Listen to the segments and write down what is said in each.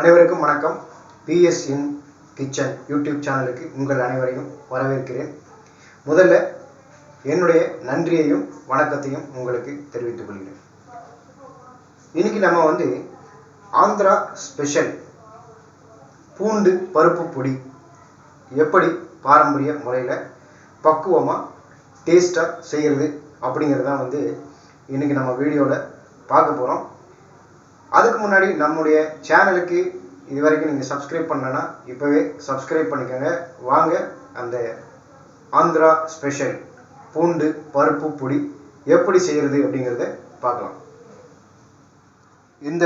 அனைவருக்கும் வணக்கம். பிஎஸ் இன் kitchen YouTube சேனலுக்கு உங்கள் அனைவரையும் வரவேற்கிறேன். முதல்ல என்னுடைய நன்றியையும் வணக்கத்தையும் உங்களுக்கு தெரிவித்துக் கொள்கிறேன். இன்னைக்கு நம்ம வந்து ஆந்திரா ஸ்பெஷல் பூண்டு பருப்பு பொடி எப்படி பாரம்பரிய முறையில் பக்குவமாக டேஸ்ட்டாக செய்கிறது அப்படிங்கிறது தான் வந்து இன்றைக்கி நம்ம வீடியோவில் பார்க்க போகிறோம் அதுக்கு முன்னாடி நம்முடைய சேனலுக்கு இது வரைக்கும் நீங்கள் சப்ஸ்கிரைப் பண்ணலன்னா இப்போவே சப்ஸ்கிரைப் பண்ணிக்கோங்க. வாங்க அந்த ஆந்திரா ஸ்பெஷல் பூண்டு பருப்பு பொடி எப்படி செய்கிறது அப்படிங்கிறத பார்க்கலாம். இந்த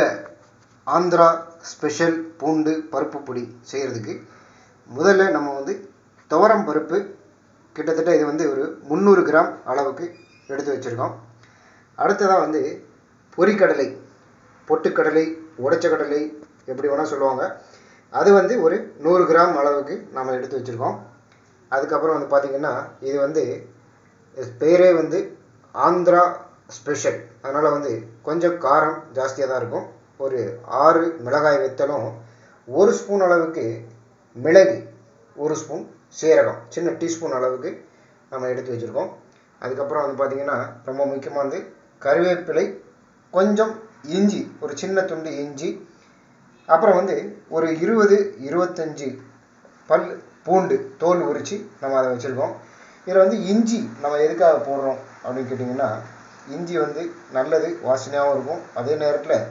ஆந்திரா ஸ்பெஷல் பூண்டு பருப்பு பொடி செய்கிறதுக்கு முதல்ல நம்ம வந்து துவரம் பருப்பு கிட்டத்தட்ட இது வந்து ஒரு முந்நூறு கிராம் அளவுக்கு எடுத்து வச்சுருக்கோம். அடுத்ததாக வந்து பொரிக்கடலை. பொட்டுக்கடலை உடைச்ச கடலை எப்படி வேணால் சொல்லுவாங்க. அது வந்து ஒரு நூறு கிராம் அளவுக்கு நம்ம எடுத்து வச்சுருக்கோம். அதுக்கப்புறம் வந்து பார்த்திங்கன்னா இது வந்து பேரே வந்து ஆந்திரா ஸ்பெஷல். அதனால் வந்து கொஞ்சம் காரம் ஜாஸ்தியாக தான் இருக்கும். ஒரு ஆறு மிளகாய் வெத்தலும் ஒரு ஸ்பூன் அளவுக்கு மிளகு ஒரு ஸ்பூன் சீரகம் சின்ன டீஸ்பூன் அளவுக்கு நம்ம எடுத்து வச்சுருக்கோம். அதுக்கப்புறம் வந்து பார்த்திங்கன்னா ரொம்ப முக்கியமாக வந்து கருவேப்பிலை கொஞ்சம் இஞ்சி ஒரு சின்ன துண்டு இஞ்சி. அப்புறம் வந்து ஒரு இருபது இருபத்தஞ்சி பல் பூண்டு தோல் உரித்து நம்ம அதை வச்சுருக்கோம். இதில் வந்து இஞ்சி நம்ம எதுக்காக போடுறோம் அப்படின்னு கேட்டிங்கன்னா இஞ்சி வந்து நல்லது வாசனையாகவும் இருக்கும். அதே நேரத்தில்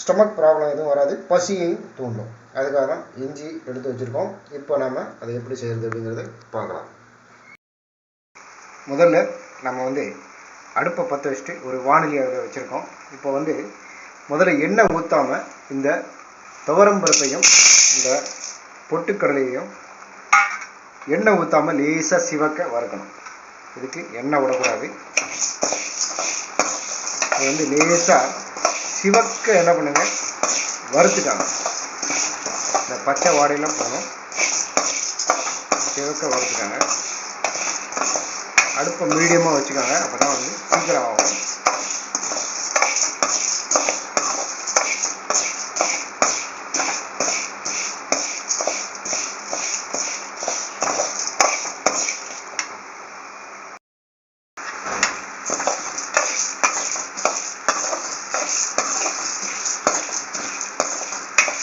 ஸ்டொமக் ப்ராப்ளம் எதுவும் வராது பசியையும் தூண்டும். அதுக்காக தான் இஞ்சி எடுத்து வச்சுருக்கோம். இப்போ நம்ம அதை எப்படி செய்கிறது அப்படிங்கிறத பார்க்கலாம். முதல்ல நம்ம வந்து அடுப்பை பற்ற வச்சுட்டு ஒரு வானிலை அதில் வச்சுருக்கோம். இப்போ வந்து முதல்ல எண்ணெய் ஊற்றாமல் இந்த துவரம்பருப்பையும் இந்த பொட்டுக்கடலையையும் எண்ணெய் ஊற்றாமல் லேசாக சிவக்க வறுக்கணும். இதுக்கு எண்ணெய் விடக்கூடாது. இது வந்து லேசாக சிவக்க என்ன பண்ணுங்கள் வறுத்துட்டாங்க. இந்த பச்சை வாடையெல்லாம் போகணும் சிவக்க வறுத்துட்டாங்க. அடுப்பை மீடியமாக வச்சுக்கோங்க. அப்போ தான் வந்து சீக்கிரம் ஆகும்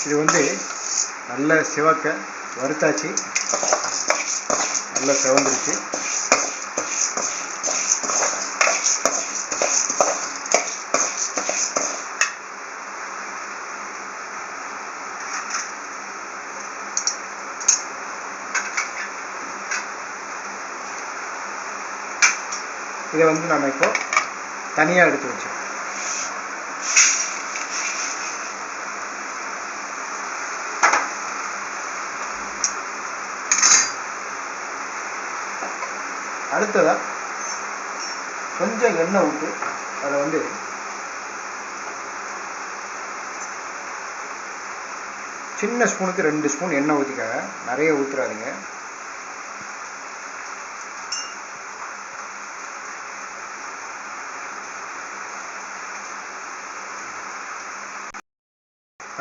இது வந்து நல்ல சிவக்க வறுத்தாச்சு. நல்லா செவந்துருச்சு. இதை வந்து நம்ம இப்போ தனியாக எடுத்து வச்சோம் அடுத்ததாக கொஞ்சம் எண்ணெய் விட்டு அதை வந்து சின்ன ஸ்பூனுக்கு ரெண்டு ஸ்பூன் எண்ணெய் ஊற்றிக்காங்க நிறைய ஊற்றுறாதீங்க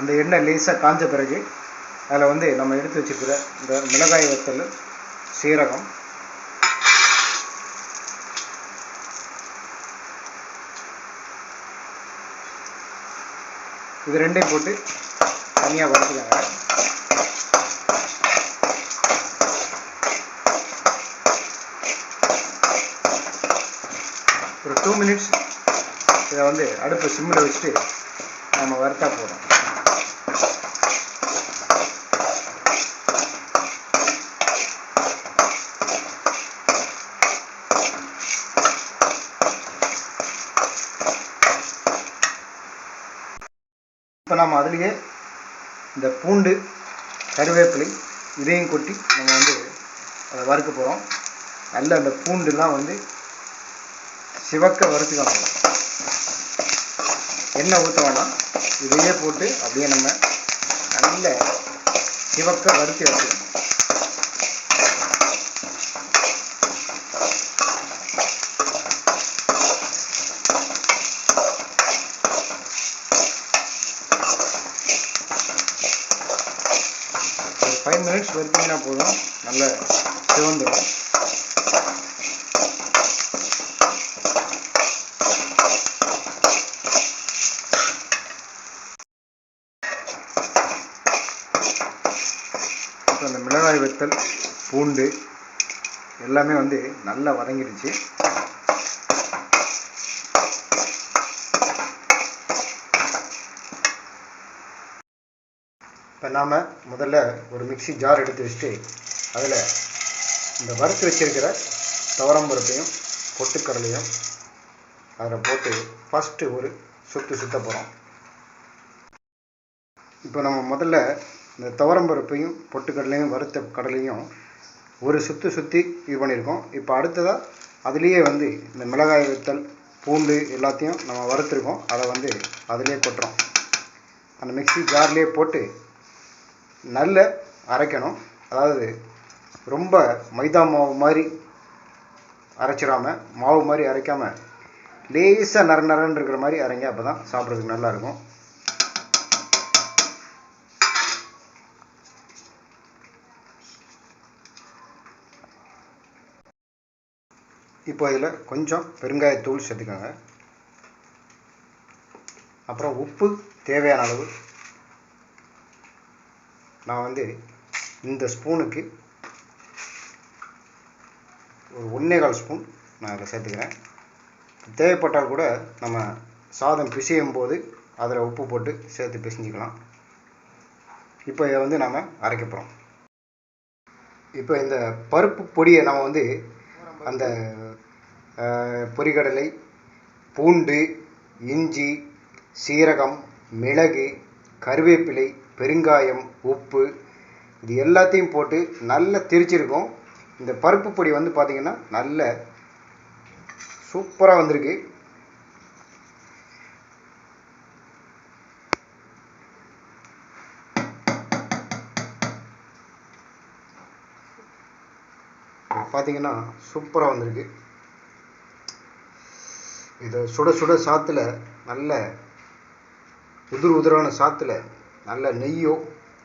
அந்த எண்ணெய் லேசாக காஞ்ச பிறகு அதில் வந்து நம்ம எடுத்து வச்சுருக்கிற இந்த மிளகாய் வத்தல் சீரகம் இது ரெண்டையும் போட்டு தனியாக வறுத்துக்காங்க. ஒரு டூ மினிட்ஸ் இதை வந்து அடுப்பு சிம்மில் வச்சுட்டு நம்ம வறுத்தா போதும். இப்போ நம்ம அதுலேயே இந்த பூண்டு கருவேப்பிலை இதையும் கொட்டி நம்ம வந்து அதை வறுக்க போகிறோம் நல்ல அந்த பூண்டுலாம் வந்து சிவக்க வறுத்துக்கலாம் எண்ணெய் ஊற்ற வேணாம். இதையே போட்டு அப்படியே நம்ம நல்ல சிவக்க வறுத்து வச்சுக்கணும் மினிட்ஸ் வறுத்தீங்கன்னா போதும் நல்ல சிவந்துடும் இப்போ அந்த மிளகாய் வத்தல் பூண்டு எல்லாமே வந்து நல்லா வதங்கிடுச்சு. இப்போ நாம் முதல்ல ஒரு மிக்ஸி ஜார் எடுத்து வச்சுட்டு அதில் இந்த வறுத்து வச்சிருக்கிற துவரம் பருப்பையும் பொட்டுக்கடலையும் அதில் போட்டு ஃபஸ்ட்டு ஒரு சுற்று சுத்த போகிறோம் இப்போ நம்ம முதல்ல இந்த துவரம் பருப்பையும் பொட்டுக்கடலையும் வறுத்த கடலையும் ஒரு சுற்றி சுற்றி இது பண்ணியிருக்கோம் இப்போ அடுத்ததாக அதுலேயே வந்து இந்த மிளகாய் வித்தல் பூண்டு எல்லாத்தையும் நம்ம வறுத்துருக்கோம். அதை வந்து அதிலே கொட்டுறோம். அந்த மிக்ஸி ஜார்லேயே போட்டு நல்ல அரைக்கணும். அதாவது ரொம்ப மைதா மாவு மாதிரி அரைச்சிடாம மாவு மாதிரி அரைக்காமல் லேசாக நர நரன்னு இருக்கிற மாதிரி அரைங்க. அப்போ தான் சாப்பிட்றதுக்கு நல்லாயிருக்கும் இப்போ இதில் கொஞ்சம் பெருங்காயத்தூள் சேர்த்துக்கோங்க. அப்புறம் உப்பு தேவையான அளவு நான் வந்து இந்த ஸ்பூனுக்கு ஒரு ஒன்றே கால் ஸ்பூன் நான் அதை சேர்த்துக்கிறேன். தேவைப்பட்டால் கூட நம்ம சாதம் பிசையும் போது அதில் உப்பு போட்டு சேர்த்து பிசைஞ்சிக்கலாம். இப்போ இதை வந்து நாம் அரைக்க போகிறோம் இப்போ இந்த பருப்பு பொடியை நம்ம வந்து அந்த அஹ், பொரிகடலை பூண்டு இஞ்சி சீரகம் மிளகு கருவேப்பிலை பெருங்காயம் உப்பு இது எல்லாத்தையும் போட்டு நல்லா திரிச்சிருக்கோம். இந்த பருப்பு பொடி வந்து பார்த்திங்கன்னா நல்ல சூப்பராக வந்திருக்கு. பார்த்தீங்கன்னா சூப்பராக வந்திருக்கு. இதை சுட சுட சாத்தில் நல்ல உதிர் உதிரான சாத்தில் நல்ல நெய்யோ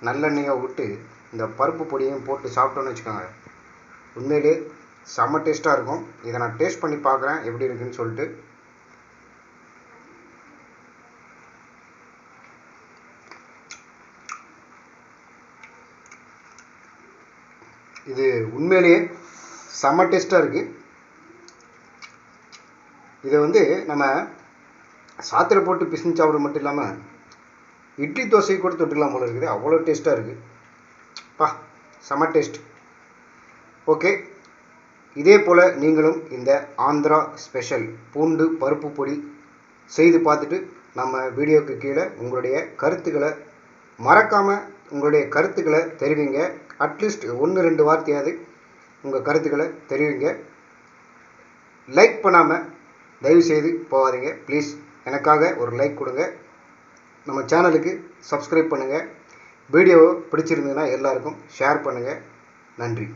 நல்லெண்ணெயோ விட்டு இந்த பருப்பு பொடியையும் போட்டு சாப்பிட்டோன்னு வச்சுக்கோங்க. உண்மையிலே செம்ம டேஸ்ட்டாக இருக்கும். இதை நான் டேஸ்ட் பண்ணி பார்க்குறேன் எப்படி இருக்குன்னு சொல்லிட்டு. இது உண்மையிலேயே செம்ம டேஸ்ட்டாக இருக்குது இதை வந்து நம்ம சாத்திரை போட்டு பிசின் சாப்பிட மட்டும் இல்லாமல் இட்லி தோசை கூட தொட்டுக்கலாம் போல இருக்குது. அவ்வளோ டேஸ்ட்டாக இருக்குது பா செம டேஸ்ட் ஓகே இதே போல் நீங்களும் இந்த ஆந்திரா ஸ்பெஷல் பூண்டு பருப்பு பொடி செய்து பார்த்துட்டு நம்ம வீடியோக்கு கீழே உங்களுடைய கருத்துக்களை மறக்காமல் உங்களுடைய கருத்துக்களை தெரிவிங்க. அட்லீஸ்ட் ஒன்று ரெண்டு வார்த்தையாவது உங்கள் கருத்துக்களை தெரிவிங்க. லைக் பண்ணாமல் தயவு செய்து போகாதீங்க. ப்ளீஸ் எனக்காக ஒரு லைக் கொடுங்க. நம்ம சேனலுக்கு சப்ஸ்கிரைப் பண்ணுங்கள் வீடியோ பிடிச்சிருந்ததுன்னா எல்லாருக்கும் ஷேர் பண்ணுங்கள் நன்றி.